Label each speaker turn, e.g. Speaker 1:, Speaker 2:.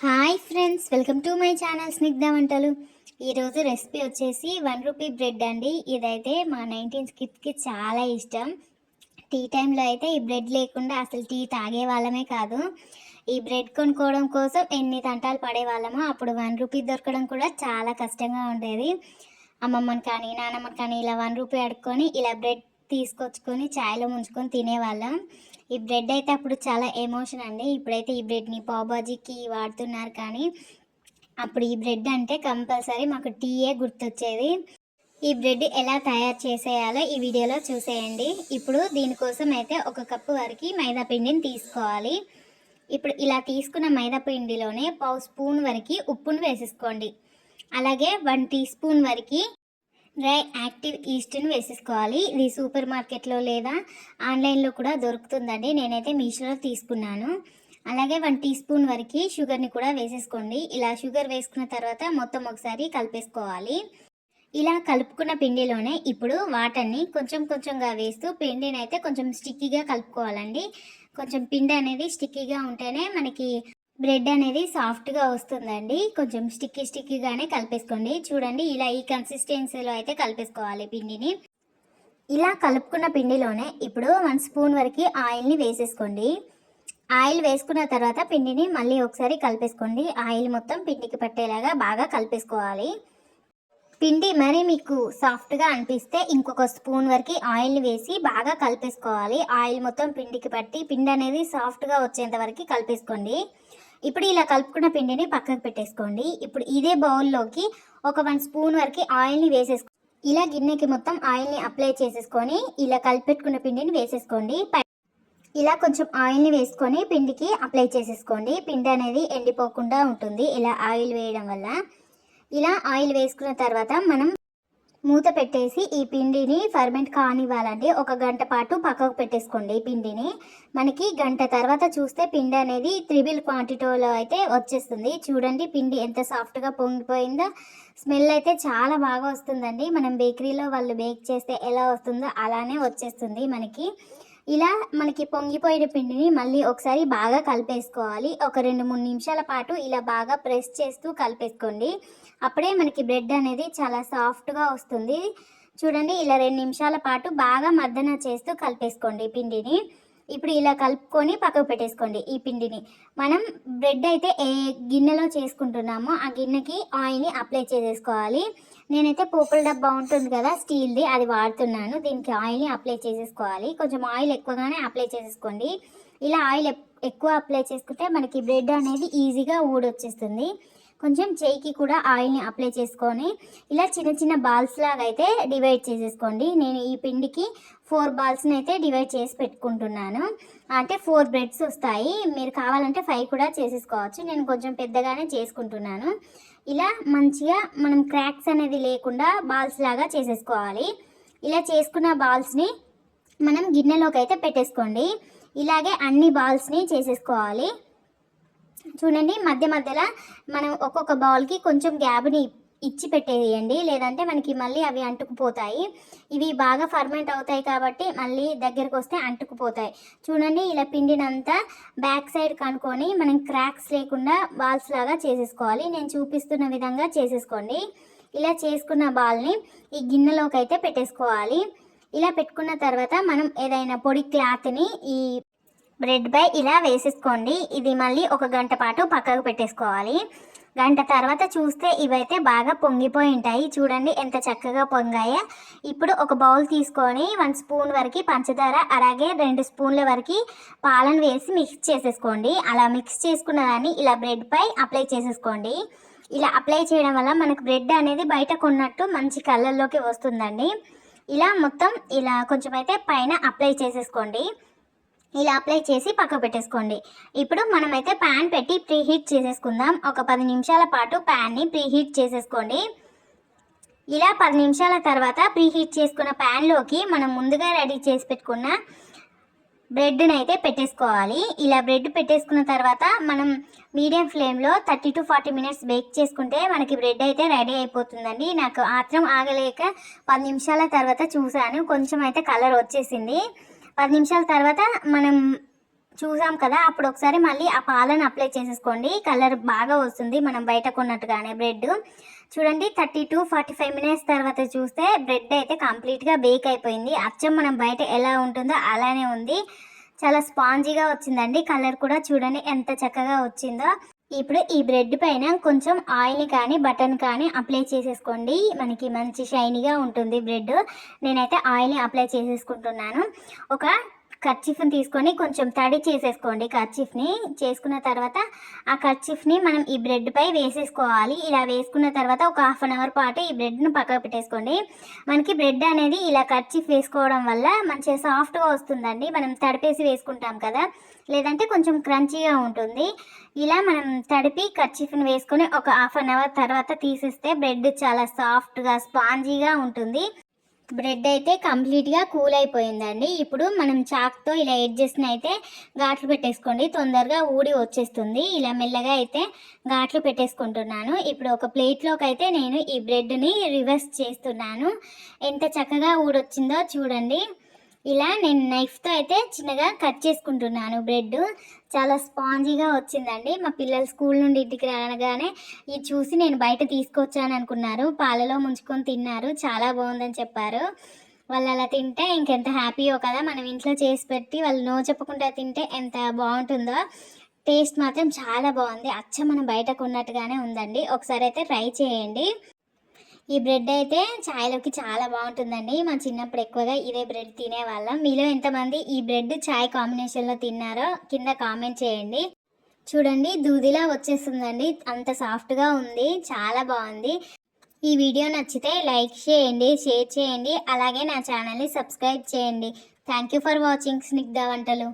Speaker 1: Hi friends welcome to my channel Snigdha వంటలు. ఈరోజు recipe వచ్చేసి వన్ రూపీ బ్రెడ్ అండి. ఇదైతే మా నైన్టీన్ కిడ్స్కి చాలా ఇష్టం. టీ టైంలో అయితే ఈ బ్రెడ్ లేకుండా అసలు టీ తాగే వాళ్ళమే కాదు. ఈ బ్రెడ్ కొనుక్కోవడం కోసం ఎన్ని తంటాలు పడేవాళ్ళమో అప్పుడు వన్ రూపీ దొరకడం కూడా చాలా కష్టంగా ఉండేది. అమ్మమ్మని కానీ నాన్నమ్మని కానీ ఇలా వన్ రూపీ అడుక్కొని ఇలా బ్రెడ్ తీసుకొచ్చుకొని చాయ్లో ముంచుకొని తినేవాళ్ళం. ఈ బ్రెడ్ అయితే అప్పుడు చాలా ఎమోషన్ అండి. ఇప్పుడైతే ఈ బ్రెడ్ని పావుబాజీకి వాడుతున్నారు కానీ అప్పుడు ఈ బ్రెడ్ అంటే కంపల్సరీ మాకు టీయే గుర్తొచ్చేది. ఈ బ్రెడ్ ఎలా తయారు చేసేయాలో ఈ వీడియోలో చూసేయండి. ఇప్పుడు దీనికోసం అయితే ఒక కప్పు వరకు మైదా పిండిని తీసుకోవాలి. ఇప్పుడు ఇలా తీసుకున్న మైదా పిండిలోనే పావు స్పూన్ వరకు ఉప్పును వేసేసుకోండి. అలాగే వన్ టీ స్పూన్ వరకు డ్రై యాక్టివ్ ఈస్ట్ని వేసేసుకోవాలి. ఇది సూపర్ మార్కెట్లో లేదా ఆన్లైన్లో కూడా దొరుకుతుందండి. నేనైతే మీషోలో తీసుకున్నాను. అలాగే వన్ టీ స్పూన్ వరకు షుగర్ని కూడా వేసేసుకోండి. ఇలా షుగర్ వేసుకున్న తర్వాత మొత్తం ఒకసారి కలిపేసుకోవాలి. ఇలా కలుపుకున్న పిండిలోనే ఇప్పుడు వాటర్ని కొంచెం కొంచెంగా వేస్తూ పిండిని అయితే కొంచెం స్టిక్కీగా కలుపుకోవాలండి. కొంచెం పిండి అనేది స్టిక్కీగా ఉంటేనే మనకి బ్రెడ్ అనేది సాఫ్ట్గా వస్తుందండి. కొంచెం స్టిక్కీ స్టిక్కీగానే కలిపేసుకోండి. చూడండి ఇలా ఈ కన్సిస్టెన్సీలో అయితే కలిపేసుకోవాలి పిండిని. ఇలా కలుపుకున్న పిండిలోనే ఇప్పుడు వన్ స్పూన్ వరకు ఆయిల్ని వేసేసుకోండి. ఆయిల్ వేసుకున్న తర్వాత పిండిని మళ్ళీ ఒకసారి కలిపేసుకోండి. ఆయిల్ మొత్తం పిండికి పట్టేలాగా బాగా కలిపేసుకోవాలి. పిండి మరి మీకు సాఫ్ట్గా అనిపిస్తే ఇంకొక స్పూన్ వరకు ఆయిల్ని వేసి బాగా కలిపేసుకోవాలి. ఆయిల్ మొత్తం పిండికి పట్టి పిండి అనేది సాఫ్ట్గా వచ్చేంత వరకు కలిపేసుకోండి. ఇప్పుడు ఇలా కలుపుకున్న పిండిని పక్కకు పెట్టేసుకోండి. ఇప్పుడు ఇదే బౌల్లోకి ఒక వన్ స్పూన్ వరకు ఆయిల్ని వేసేసుకో ఇలా గిన్నెకి మొత్తం ఆయిల్ని అప్లై చేసేసుకొని ఇలా కలిపెట్టుకున్న పిండిని వేసేసుకోండి. ఇలా కొంచెం ఆయిల్ని వేసుకొని పిండికి అప్లై చేసేసుకోండి. పిండి అనేది ఎండిపోకుండా ఉంటుంది. ఇలా ఆయిల్ వేయడం వల్ల. ఇలా ఆయిల్ వేసుకున్న తర్వాత మనం మూత పెట్టేసి ఈ పిండిని ఫర్మెంట్ కానివ్వాలండి. ఒక గంట పాటు పక్కకు పెట్టేసుకోండి ఈ పిండిని. మనకి గంట తర్వాత చూస్తే పిండి అనేది త్రిబుల్ క్వాంటిటీలో అయితే వచ్చేస్తుంది. చూడండి పిండి ఎంత సాఫ్ట్గా పొంగిపోయిందో. స్మెల్ అయితే చాలా బాగా వస్తుందండి. మనం బేకరీలో వాళ్ళు బేక్ చేస్తే ఎలా వస్తుందో అలానే వచ్చేస్తుంది మనకి. ఇలా మనకి పొంగిపోయిన పిండిని మళ్ళీ ఒకసారి బాగా కలిపేసుకోవాలి. ఒక రెండు మూడు నిమిషాల పాటు ఇలా బాగా ప్రెస్ చేస్తూ కలిపేసుకోండి. అప్పుడే మనకి బ్రెడ్ అనేది చాలా సాఫ్ట్గా వస్తుంది. చూడండి ఇలా రెండు నిమిషాల పాటు బాగా మర్దన చేస్తూ కలిపేసుకోండి పిండిని. ఇప్పుడు ఇలా కలుపుకొని పక్కకు పెట్టేసుకోండి ఈ పిండిని. మనం బ్రెడ్ అయితే ఏ గిన్నెలో చేసుకుంటున్నామో ఆ గిన్నెకి ఆయిల్ని అప్లై చేసేసుకోవాలి. నేనైతే పోపుల డబ్బా ఉంటుంది కదా స్టీల్ది అది వాడుతున్నాను. దీనికి ఆయిల్ని అప్లై చేసేసుకోవాలి. కొంచెం ఆయిల్ ఎక్కువగానే అప్లై చేసేసుకోండి. ఇలా ఆయిల్ ఎక్కువ అప్లై చేసుకుంటే మనకి బ్రెడ్ అనేది ఈజీగా ఊడొచ్చేస్తుంది. కొంచెం చేయికి కూడా ఆయిల్ని అప్లై చేసుకొని ఇలా చిన్న చిన్న బాల్స్ లాగా అయితే డివైడ్ చేసేసుకోండి. నేను ఈ పిండికి ఫోర్ బాల్స్ని అయితే డివైడ్ చేసి పెట్టుకుంటున్నాను. అంటే ఫోర్ బ్రెడ్స్ వస్తాయి. మీరు కావాలంటే ఫైవ్ కూడా చేసేసుకోవచ్చు. నేను కొంచెం పెద్దగానే చేసుకుంటున్నాను. ఇలా మంచిగా మనం క్రాక్స్ అనేది లేకుండా బాల్స్ లాగా చేసేసుకోవాలి. ఇలా చేసుకున్న బాల్స్ని మనం గిన్నెలోకి అయితే పెట్టేసుకోండి. ఇలాగే అన్ని బాల్స్ని చేసేసుకోవాలి. చూడండి మధ్య మధ్యలో మనం ఒక్కొక్క బౌల్కి కొంచెం గ్యాప్ని ఇచ్చి పెట్టేయండి. లేదంటే మనకి మళ్ళీ అవి అంటుకుపోతాయి. ఇవి బాగా ఫర్మెంట్ అవుతాయి కాబట్టి మళ్ళీ దగ్గరకు వస్తే అంటుకుపోతాయి. చూడండి ఇలా పిండినంతా బ్యాక్ సైడ్ కనుక్కొని మనం క్రాక్స్ లేకుండా బాల్స్ లాగా చేసేసుకోవాలి. నేను చూపిస్తున్న విధంగా చేసేసుకోండి. ఇలా చేసుకున్న బాల్ని ఈ గిన్నెలోకి అయితే పెట్టేసుకోవాలి. ఇలా పెట్టుకున్న తర్వాత మనం ఏదైనా పొడి క్లాత్ని ఈ బ్రెడ్ పై ఇలా వేసేసుకోండి. ఇది మళ్ళీ ఒక గంట పాటు పక్కకు పెట్టేసుకోవాలి. గంట తర్వాత చూస్తే ఇవైతే బాగా పొంగిపోయి ఉంటాయి. చూడండి ఎంత చక్కగా పొంగాయో. ఇప్పుడు ఒక బౌల్ తీసుకొని వన్ స్పూన్ వరకు పంచదార అలాగే రెండు స్పూన్ల వరకు పాలను వేసి మిక్స్ చేసేసుకోండి. అలా మిక్స్ చేసుకున్న దాన్ని ఇలా బ్రెడ్ పై అప్లై చేసేసుకోండి. ఇలా అప్లై చేయడం వల్ల మనకు బ్రెడ్ అనేది బయట కొన్నట్టు మంచి కలర్లోకి వస్తుందండి. ఇలా మొత్తం ఇలా కొంచెం అయితే పైన అప్లై చేసేసుకోండి. ఇలా అప్లై చేసి పక్క పెట్టేసుకోండి. ఇప్పుడు మనమైతే ప్యాన్ పెట్టి ప్రీ హీట్ చేసేసుకుందాం. ఒక పది నిమిషాల పాటు ప్యాన్ని ప్రీ హీట్ చేసేసుకోండి. ఇలా పది నిమిషాల తర్వాత ప్రీ హీట్ చేసుకున్న ప్యాన్లోకి మనం ముందుగా రెడీ చేసి పెట్టుకున్న బ్రెడ్ని అయితే పెట్టేసుకోవాలి. ఇలా బ్రెడ్ పెట్టేసుకున్న తర్వాత మనం మీడియం ఫ్లేమ్లో thirty to forty minutes bake చేసుకుంటే మనకి బ్రెడ్ అయితే రెడీ అయిపోతుందండి. నాకు ఆత్రం ఆగలేక పది నిమిషాల తర్వాత చూశాను. కొంచెం అయితే కలర్ వచ్చేసింది. పది నిమిషాల తర్వాత మనం చూసాం కదా అప్పుడు ఒకసారి మళ్ళీ ఆ పాలను అప్లై చేసేసుకోండి. కలర్ బాగా వస్తుంది మనం బయట కొన్నట్టుగానే బ్రెడ్. చూడండి thirty to forty five minutes తర్వాత చూస్తే బ్రెడ్ అయితే కంప్లీట్గా బేక్ అయిపోయింది. అచ్చం మనం బయట ఎలా ఉంటుందో అలానే ఉంది. చాలా స్పాంజీగా వచ్చిందండి కలర్ కూడా. చూడండి ఎంత చక్కగా వచ్చిందో. ఇప్పుడు ఈ బ్రెడ్ పైన కొంచెం ఆయిల్ కానీ బటన్ కానీ అప్లై చేసేసుకోండి. మనకి మంచి షైనీగా ఉంటుంది బ్రెడ్. నేనైతే ఆయిల్ని అప్లై చేసేసుకుంటున్నాను. ఒక కర్చీఫ్ని తీసుకొని కొంచెం తడి చేసేసుకోండి కర్చీఫ్ని. చేసుకున్న తర్వాత ఆ కర్చీఫ్ని మనం ఈ బ్రెడ్పై వేసేసుకోవాలి. ఇలా వేసుకున్న తర్వాత ఒక హాఫ్ అన్ అవర్ పాటు ఈ బ్రెడ్ను పక్కకు పెట్టేసుకోండి. మనకి బ్రెడ్ అనేది ఇలా కర్చీఫ్ వేసుకోవడం వల్ల మంచిగా సాఫ్ట్గా వస్తుందండి. మనం తడిపేసి వేసుకుంటాం కదా. లేదంటే కొంచెం క్రంచీగా ఉంటుంది. ఇలా మనం తడిపి కర్చీఫ్ని వేసుకొని ఒక హాఫ్ అన్ అవర్ తర్వాత తీసేస్తే బ్రెడ్ చాలా సాఫ్ట్గా స్పాంజీగా ఉంటుంది. బ్రెడ్ అయితే కంప్లీట్గా కూల్ అయిపోయిందండి ఇప్పుడు మనం చాక్తో ఇలా ఎడ్జెస్ని అయితే ఘాట్లు పెట్టేసుకోండి. తొందరగా ఊడి వచ్చేస్తుంది. ఇలా మెల్లగా అయితే ఘాట్లు పెట్టేసుకుంటున్నాను. ఇప్పుడు ఒక ప్లేట్లోకి అయితే నేను ఈ బ్రెడ్ని రివర్స్ చేస్తున్నాను. ఎంత చక్కగా ఊడొచ్చిందో చూడండి. ఇలా నేను నైఫ్తో అయితే చిన్నగా కట్ చేసుకుంటున్నాను. బ్రెడ్ చాలా స్పాంజీగా వచ్చిందండి. మా పిల్లలు స్కూల్ నుండి ఇంటికి రాగానే ఇది చూసి నేను బయట తీసుకొచ్చాను అనుకున్నారు. పాలలో ముంచుకొని తిన్నారు. చాలా బాగుందని చెప్పారు. వాళ్ళు అలా తింటే ఇంకెంత హ్యాపీయో కదా. మనం ఇంట్లో చేసి పెట్టి వాళ్ళు నో చెప్పకుండా తింటే ఎంత బాగుంటుందో. టేస్ట్ మాత్రం చాలా బాగుంది. అచ్చ మనం బయట కొన్నట్టుగానే ఉందండి. ఒకసారి అయితే ట్రై చేయండి. ఈ బ్రెడ్ అయితే చాయ్లోకి చాలా బాగుంటుందండి. మా చిన్నప్పుడు ఎక్కువగా ఇదే బ్రెడ్ తినేవాళ్ళం. మీలో ఎంతమంది ఈ బ్రెడ్ చాయ్ కాంబినేషన్లో తిన్నారో కింద కామెంట్ చేయండి. చూడండి దూదిలా వచ్చేస్తుందండి. అంత సాఫ్ట్గా ఉంది. చాలా బాగుంది. ఈ వీడియో నచ్చితే లైక్ చేయండి షేర్ చేయండి. అలాగే నా ఛానల్ని సబ్స్క్రైబ్ చేయండి. Thank you for watching. Snigdha వంటలు.